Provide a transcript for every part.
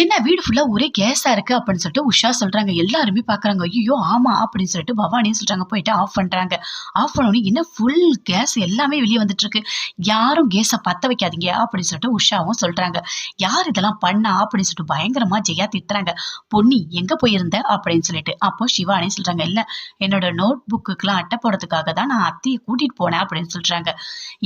என்ன வீடு ஃபுல்லாக ஒரே கேஸாக இருக்குது அப்படின்னு சொல்லிட்டு உஷா சொல்கிறாங்க எல்லாருமே பார்க்குறாங்க. ஐயோ ஆமாம் அப்படின்னு சொல்லிட்டு பவானியும் சொல்கிறாங்க போயிட்டு ஆஃப் பண்ணுறாங்க ஆஃப் பண்ணோடனே என்ன ஃபுல் கேஸ் எல்லாமே வெளியே வந்துட்டுருக்கு. யாரும் கேஸை பற்ற வைக்காதீங்க அப்படின்னு சொல்லிட்டு உஷாவும் சொல்கிறாங்க யார் இதெல்லாம் பண்ணா அப்படின்னு சொல்லிட்டு பயங்கரமாக ஜெயா திட்டுறாங்க. பொன்னி எங்கே போயிருந்த? அப்படின்னு சொல்லிட்டு. அப்போ சிவானே சொல்கிறாங்க இல்லை என்னோட நோட் புக்குக்கெலாம் அட்டை போடுறதுக்காக தான் நான் அத்தையை கூட்டிகிட்டு போனேன் அப்படின்னு சொல்கிறாங்க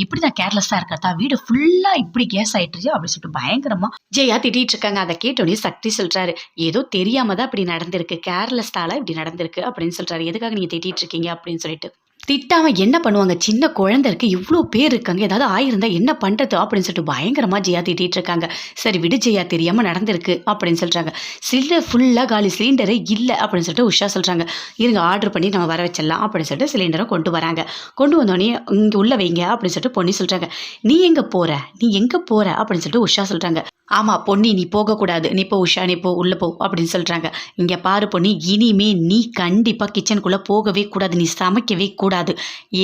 இப்படி நான் கேர்லெஸ்ஸாக இருக்கிறதா? வீடு ஃபுல்லாக இப்படி கேஸ் ஆயிட்டுருச்சு அப்படின்னு சொல்லிட்டு பயங்கரமாக ஜெயா திட்டிட்டு இருக்காங்க. அதை கேட்டு கேட்டோடனே சக்தி சொல்கிறாரு ஏதோ தெரியாமல் தான் இப்படி நடந்திருக்கு. கேர்லெஸ்டால இப்படி நடந்திருக்கு அப்படின்னு சொல்கிறாரு எதுக்காக நீங்கள் திட்டிகிட்டு இருக்கீங்க அப்படின்னு சொல்லிட்டு. திட்டாமல் என்ன பண்ணுவாங்க? சின்ன குழந்தை இவ்வளோ பேர் இருக்காங்க. ஏதாவது ஆயிருந்தா என்ன பண்ணுறது அப்படின்னு சொல்லிட்டு பயங்கரமாக ஜெயா திட்டிகிட்டு இருக்காங்க. சரி விடு ஜெயா தெரியாமல் நடந்திருக்கு அப்படின்னு சொல்கிறாங்க சிலிண்டர் ஃபுல்லாக காலி. சிலிண்டரே இல்லை அப்படின்னு சொல்லிட்டு உஷா சொல்கிறாங்க இருங்க ஆர்டர் பண்ணி நம்ம வர வச்சிடலாம் அப்படின்னு சொல்லிட்டு சிலிண்டரை கொண்டு வராங்க. கொண்டு வந்தோடனே இங்கே உள்ள வைங்க அப்படின்னு சொல்லிட்டு பொன்னி சொல்கிறாங்க நீ எங்கே போகிற நீ எங்கே போகிற அப்படின்னு சொல்லிட்டு உஷா சொல்கிறாங்க ஆமாம் பொன்னி நீ போகக்கூடாது. நீ போ உஷா நீ போ உள்ளே போ அப்படின்னு சொல்கிறாங்க இங்கே பாரு பொன்னி இனிமே நீ கண்டிப்பாக கிச்சனுக்குள்ளே போகவே கூடாது. நீ சமைக்கவே கூடாது.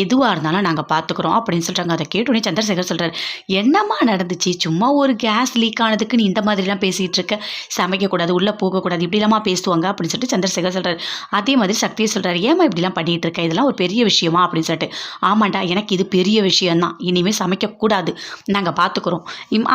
எதுவாக இருந்தாலும் நாங்கள் பார்த்துக்குறோம் அப்படின்னு சொல்கிறாங்க அதை கேட்டோடனே சந்திரசேகர் சொல்கிறார் என்னம்மா நடந்துச்சு? சும்மா ஒரு கேஸ் லீக் ஆனதுக்கு நீ இந்த மாதிரிலாம் பேசிகிட்டு இருக்க. சமைக்கக்கூடாது உள்ளே போகக்கூடாது இப்படிலாமா பேசுவாங்க? அப்படின்னு சொல்லிட்டு சந்திரசேகர் சொல்கிறார் அதே மாதிரி சக்தியை சொல்கிறார் ஏமா இப்படிலாம் பண்ணிகிட்டு இருக்க? இதெல்லாம் ஒரு பெரிய விஷயமா? அப்படின்னு சொல்லிட்டு ஆமாண்டா எனக்கு இது பெரிய விஷயம்தான். இனிமேல் சமைக்கக்கூடாது. நாங்கள் பார்த்துக்குறோம்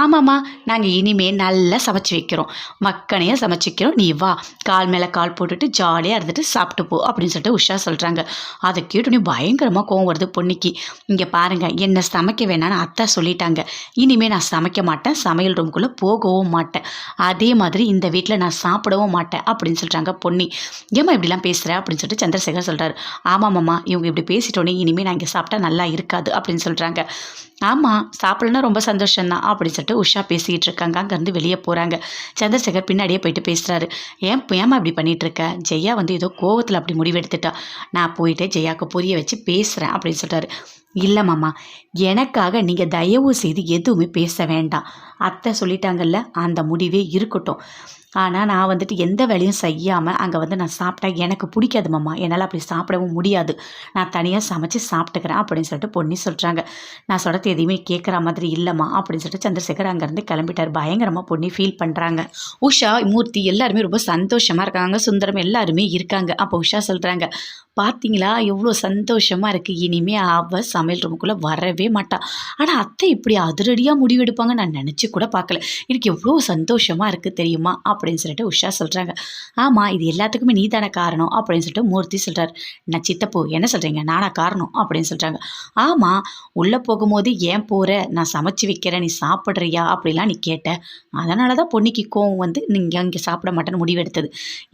ஆமாம்மா நாங்கள் இனிமேல் இனிமே நல்லா சமைச்சு வைக்கிறோம். மக்கனையே சமைச்சு வைக்கிறோம் நீ வா. கால் மேலே கால் போட்டுட்டு ஜாலியாக இருந்துட்டு சாப்பிட்டு போ அப்படின்னு சொல்லிட்டு உஷா சொல்கிறாங்க அதை கேட்டோன்னே பயங்கரமாக கோவம் வருது பொன்னிக்கு இங்கே பாருங்கள் என்னை சமைக்க வேணாம்னு அத்தை சொல்லிட்டாங்க. இனிமேல் நான் சமைக்க மாட்டேன். சமையல் ரூம்குள்ளே போகவும் மாட்டேன். அதே மாதிரி இந்த வீட்டில் நான் சாப்பிடவும் மாட்டேன் அப்படின்னு சொல்கிறாங்க பொன்னி. ஏம்மா இப்படிலாம் பேசுகிற அப்படின்னு சொல்லிட்டு சந்திரசேகர் சொல்கிறார் ஆமாம் மாமா இவங்க இப்படி பேசிட்டோன்னே இனிமேல் நான் இங்கே சாப்பிட்டா நல்லா இருக்காது அப்படின்னு சொல்கிறாங்க ஆமாம் சாப்பிடலன்னா ரொம்ப சந்தோஷம்தான் அப்படின்னு சொல்லிட்டு உஷா பேசிக்கிட்டு இருக்காங்க. அங்கேருந்து வெளியே போகிறாங்க சந்திரசேகர் பின்னாடியே போயிட்டு பேசுகிறாரு ஏன் ஏமா இப்படி பண்ணிட்டு இருக்க? ஜெயா வந்து ஏதோ கோவத்தில் அப்படி முடிவெடுத்துட்டா. நான் போயிட்டு ஜெயாவுக்கு புரிய வச்சு பேசுகிறேன் அப்படின்னு சொல்லிட்டாரு இல்லை மாமா. எனக்காக நீங்கள் தயவு செய்து எதுவுமே பேச வேண்டாம். அத்தை சொல்லிட்டாங்கல்ல அந்த முடிவே இருக்கட்டும். ஆனால் நான் வந்துட்டு எந்த வேலையும் செய்யாமல் அங்கே வந்து நான் சாப்பிட்டா எனக்கு பிடிக்காது மாமா. என்னால் அப்படி சாப்பிடவும் முடியாது. நான் தனியாக சமைச்சு சாப்பிட்டுக்கிறேன் அப்படின்னு சொல்லிட்டு பொண்ணு சொல்கிறாங்க நான் சொல்கிறது எதையுமே கேட்குற மாதிரி இல்லைம்மா அப்படின்னு சொல்லிட்டு சந்திரசேகர் அங்கேருந்து கிளம்பிட்டார். பயங்கரமாக பொண்ணு ஃபீல் பண்ணுறாங்க உஷா மூர்த்தி எல்லாருமே ரொம்ப சந்தோஷமாக இருக்காங்க. சுந்தரம் எல்லாருமே இருக்காங்க. அப்போ உஷா சொல்கிறாங்க பார்த்தீங்களா எவ்வளோ சந்தோஷமாக இருக்குது இனிமேல் அவள் சமையல் ரூமுக்குள்ளே வரவே மாட்டாள் ஆனால் அத்தை இப்படி அதிரடியாக முடிவெடுப்பாங்க நான் நினச்சி கூட பார்க்கல எனக்கு எவ்வளோ சந்தோஷமாக இருக்குது தெரியுமா? அப்படின்னு சொல்லிட்டு உஷா சொல்கிறாங்க ஆமாம் இது எல்லாத்துக்குமே நீ தானே காரணம் அப்படின்னு சொல்லிட்டு மூர்த்தி சொல்கிறார் நான் சித்தப்போ என்ன சொல்கிறீங்க நானா காரணம் அப்படின்னு சொல்கிறாங்க ஆமாம் உள்ளே போகும்போது ஏன் போகிற நான் சமைச்சு வைக்கிறேன். நீ சாப்பிட்றியா? அப்படிலாம் நீ கேட்ட. அதனால தான் பொன்னிக்கு கோவம் வந்து நீங்கள் அங்கே சாப்பிட மாட்டேன்னு முடிவெடுத்தது.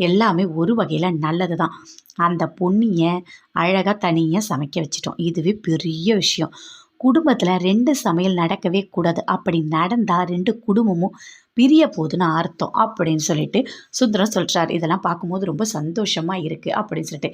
எல்லாமே ஒரு வகையில் நல்லது தான் அந்த பொண்ணியை அழகாக தனியாக சமைக்க வச்சிட்டோம். இதுவே பெரிய விஷயம். குடும்பத்தில் ரெண்டு சமையல் நடக்கவே கூடாது. அப்படி நடந்தால் ரெண்டு குடும்பமும் பிரிய போகுதுன்னு அர்த்தம். அப்படின்னு சொல்லிட்டு சுந்தரம் சொல்கிறார் இதெல்லாம் பார்க்கும்போது ரொம்ப சந்தோஷமாக இருக்குது அப்படின்னு சொல்லிட்டு.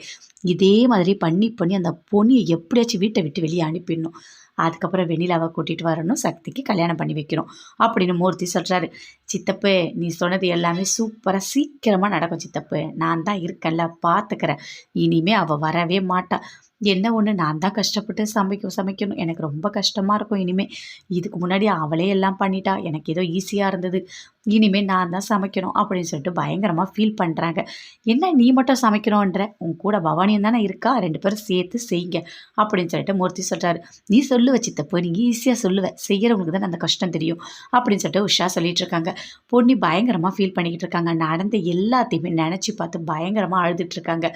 இதே மாதிரி பண்ணி பண்ணி அந்த பொண்ணியை எப்படியாச்சும் வீட்டை விட்டு வெளியே அனுப்பிடணும். அதுக்கப்புறம் வெண்ணிலாவை கூட்டிகிட்டு வரணும் சக்திக்கு கல்யாணம் பண்ணி வைக்கணும் அப்படின்னு மூர்த்தி சொல்கிறாரு சித்தப்பு நீ சொன்னது எல்லாமே சூப்பராக சீக்கிரமாக நடக்கும் சித்தப்பு. நான் தான் இருக்கேன்ல பார்த்துக்கிறேன் இனிமே அவள் வரவே மாட்டாள் என்ன ஒன்று நான் தான் கஷ்டப்பட்டு சமைக்க சமைக்கணும். எனக்கு ரொம்ப கஷ்டமாக இருக்கும் இனிமேல் இதுக்கு முன்னாடி அவளே எல்லாம் பண்ணிட்டா. எனக்கு ஏதோ ஈஸியாக இருந்தது. இனிமேல் நான் தான் சமைக்கணும் அப்படின்னு சொல்லிட்டு பயங்கரமாக ஃபீல் பண்ணுறாங்க என்ன நீ மட்டும் சமைக்கணுன்ற உன் கூட பவானியும் தானே இருக்கா? ரெண்டு பேரும் சேர்த்து செய்யுங்க அப்படின்னு சொல்லிட்டு மூர்த்தி சொல்கிறாரு நீ சொல்லுவ சித்தப்போ நீ ஈஸியாக சொல்லுவ. செய்கிறவங்களுக்கு தான் அந்த கஷ்டம் தெரியும் அப்படின்னு சொல்லிட்டு உஷா சொல்லிட்டு இருக்காங்க. பொண்ணி பயங்கரமாக ஃபீல் பண்ணிக்கிட்டு இருக்காங்க. நடந்த எல்லாத்தையுமே நினச்சி பார்த்து பயங்கரமாக அழுதுட்டு இருக்காங்க.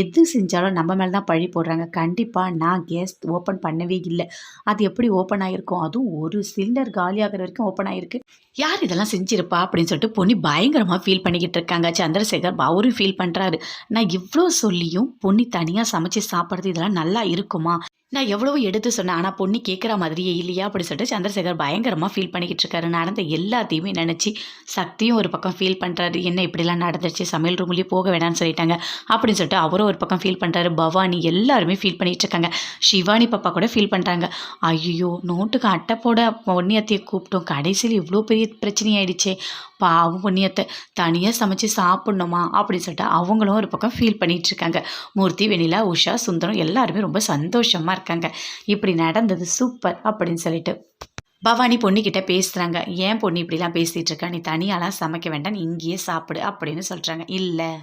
எது செஞ்சாலும் நம்ம மேலே தான் பழி சொல்கிறாங்க கண்டிப்பாக நான் கேஸ் ஓப்பன் பண்ணவே இல்லை. அது எப்படி ஓப்பன் ஆகிருக்கும் அதுவும் ஒரு சிலிண்டர் காலியாகிற வரைக்கும் ஓப்பன் ஆகிருக்கு யார் இதெல்லாம் செஞ்சிருப்பா? அப்படின்னு சொல்லிட்டு பொண்ணு பயங்கரமாக ஃபீல் பண்ணிக்கிட்டு இருக்காங்க. சந்திரசேகர் அவரும் ஃபீல் பண்ணுறாரு நான் இவ்வளோ சொல்லியும் பொண்ணு தனியாக சமைச்சு சாப்பிட்றது இதெல்லாம் நல்லா இருக்குமா? நான் எவ்வளவோ எடுத்து சொன்னேன். ஆனால் பொண்ணு கேட்குற மாதிரியே இல்லையா? அப்படி சொல்லிட்டு சந்திரசேகர் பயங்கரமாக ஃபீல் பண்ணிக்கிட்டு இருக்காரு. நடந்த எல்லாத்தையுமே நினச்சி சக்தியும் ஒரு பக்கம் ஃபீல் பண்ணுறாரு என்ன இப்படிலாம் நடந்துச்சு சமையல் ரூம்லேயே போக வேணாம்னு சொல்லிட்டாங்க. அப்படின்னு சொல்லிட்டு அவரும் ஒரு பக்கம் ஃபீல் பண்ணுறாரு பவானி எல்லாருமே ஃபீல் பண்ணிகிட்டு இருக்காங்க. சிவானி பாப்பா கூட ஃபீல் பண்ணுறாங்க ஐயோ நோட்டுக்கு அட்டை போட பொன்னியத்தையை கூப்பிட்டோம். கடைசியில் இவ்வளோ பெரிய பிரச்சனையாயிடுச்சே. பாவம் பொன்னியத்தை. தனியாக சமைச்சு சாப்பிட்ணுமா? அப்படின்னு சொல்லிட்டு அவங்களும் ஒரு பக்கம் ஃபீல் பண்ணிகிட்டு இருக்காங்க. மூர்த்தி வெண்ணிலா உஷா சுந்தரம் எல்லாருமே ரொம்ப சந்தோஷமாக இருக்காங்க. இப்படி நடந்தது சூப்பர் அப்படின்னு சொல்லிட்டு. பவானி பொண்ணுக்கிட்ட பேசுகிறாங்க ஏன் பொண்ணு இப்படிலாம் பேசிகிட்டு இருக்கா? நீ தனியாலாம் சமைக்க வேண்டாம். நீ இங்கேயே சாப்பிடு அப்படின்னு சொல்கிறாங்க இல்லை.